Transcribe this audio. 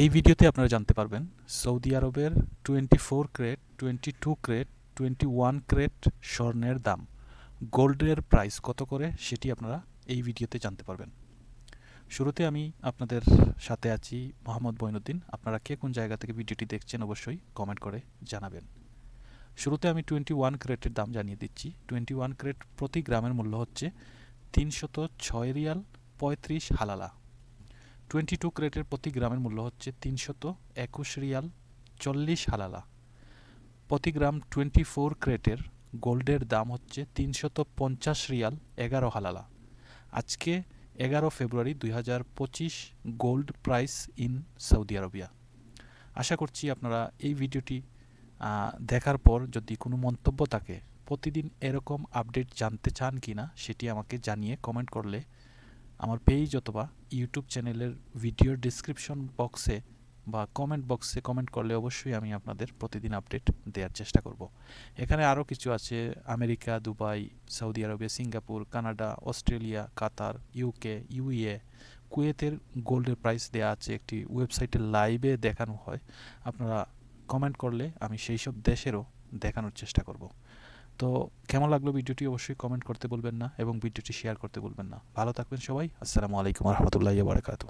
এই ভিডিওতে আপনারা জানতে পারবেন, সৌদি আরবের twenty four carat twenty two carat twenty one carat স্বর্ণের দাম। গোল্ডের প্রাইস কত করে সেটি আপনারা এই ভিডিওতে জানতে পারবেন। শুরুতে আমি আপনাদের সাথে আছি মোহাম্মদ বৈনুদ্দিন আপনারা কে কোন জায়গা থেকে ভিডিওটি দেখছেন অবশ্যই কমেন্ট করে জানাবেন। শুরুতে আমি টোয়েন্টি ওয়ান ক্রেটের দাম জানিয়ে দিচ্ছি। টোয়েন্টি ওয়ান ক্রেট প্রতি গ্রামের মূল্য হচ্ছে তিনশত ছয় রিয়াল পঁয়ত্রিশ হালালা। টোয়েন্টি টু ক্রেটের প্রতি গ্রামের মূল্য হচ্ছে তিনশত একুশ রিয়াল চল্লিশ হালালা। প্রতি গ্রাম টোয়েন্টি ফোর ক্রেটের গোল্ডের দাম হচ্ছে তিনশত পঞ্চাশ রিয়াল এগারো হালালা। আজকে এগারো ফেব্রুয়ারি দুই হাজার পঁচিশ gold price in Saudi Arabia. আশা করছি আপনারা এই ভিডিওটি দেখার পর যদি কোনো মন্তব্য থাকে, প্রতিদিন এরকম আপডেট জানতে চান কি না সেটি আমাকে জানিয়ে কমেন্ট করলে আমার পেজ অথবা ইউটিউব চ্যানেলের ভিডিওর ডিসক্রিপশন বক্সে বা কমেন্ট বক্সে কমেন্ট করলে অবশ্যই আমি আপনাদের প্রতিদিন আপডেট দেওয়ার চেষ্টা করব। এখানে আরও কিছু আছে, America, Dubai, Saudi Arabia Singapore, Canada, Australia, Qatar UK UAE কুয়েতের গোল্ডের প্রাইস দেওয়া আছে, একটি ওয়েবসাইটে লাইভে দেখানো হয়। আপনারা কমেন্ট করলে আমি সেই সব দেশেরও দেখানোর চেষ্টা করব। তো কেমন লাগল ভিডিওটি অবশ্যই কমেন্ট করতে বলবেন না এবং ভিডিওটি শেয়ার করতে বলবেন না। ভালো থাকবেন সবাই। আসসালামু আলাইকুম রহমতুল্লাহ বারকাতু